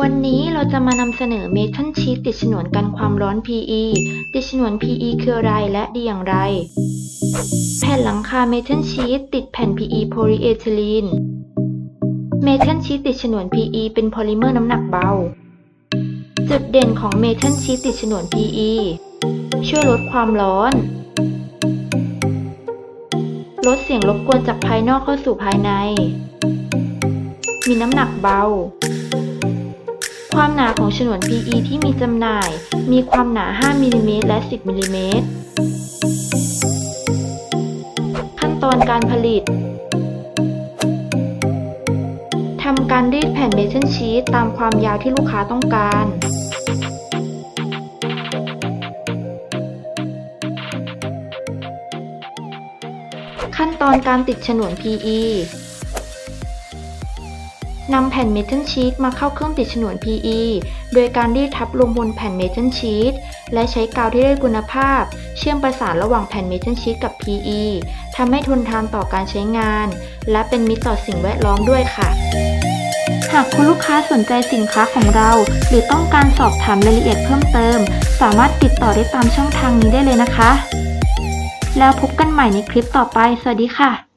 วันนี้เราจะมานำเสนอเมทัลชีตติดฉนวนกันความร้อน PE ติดฉนวน PE คืออะไรและดีอย่างไร แผ่นหลังคาเมทัลชีตติดแผ่น PE โพลีเอทิลีน เมทัลชีตติดฉนวน PE เป็นโพลิเมอร์น้ำหนักเบา จุดเด่นของเมทัลชีตติดฉนวน PE ช่วยลดความร้อน ลดเสียงรบกวนจากภายนอกเข้าสู่ภายใน มีน้ำหนักเบา ความหนาของฉนวน PE ที่มีจำหน่าย มีความหนา 5มิลลิเมตรและ 10มิลลิเมตรขั้นตอนการผลิตทำการรีดแผ่นเมทัลชีตตามความยาวที่ลูกค้าต้องการขั้นตอนการติดฉนวน PE นำแผ่นเมทัลชีตมาเข้าเครื่องติดฉนวน PE โดยการรีดทับลงบนแผ่นเมทัลชีตและใช้กาวที่ได้คุณภาพ เชื่อมประสานระหว่างแผ่นเมทัลชีตกับ PE ทำให้ทนทานต่อการใช้งาน และเป็นมิตรต่อสิ่งแวดล้อมด้วยค่ะ หากคุณลูกค้าสนใจสินค้าของเรา หรือต้องการสอบถามรายละเอียดเพิ่มเติม สามารถติดต่อได้ตามช่องทางนี้ได้เลยนะคะ แล้วพบกันใหม่ในคลิปต่อไป สวัสดีค่ะ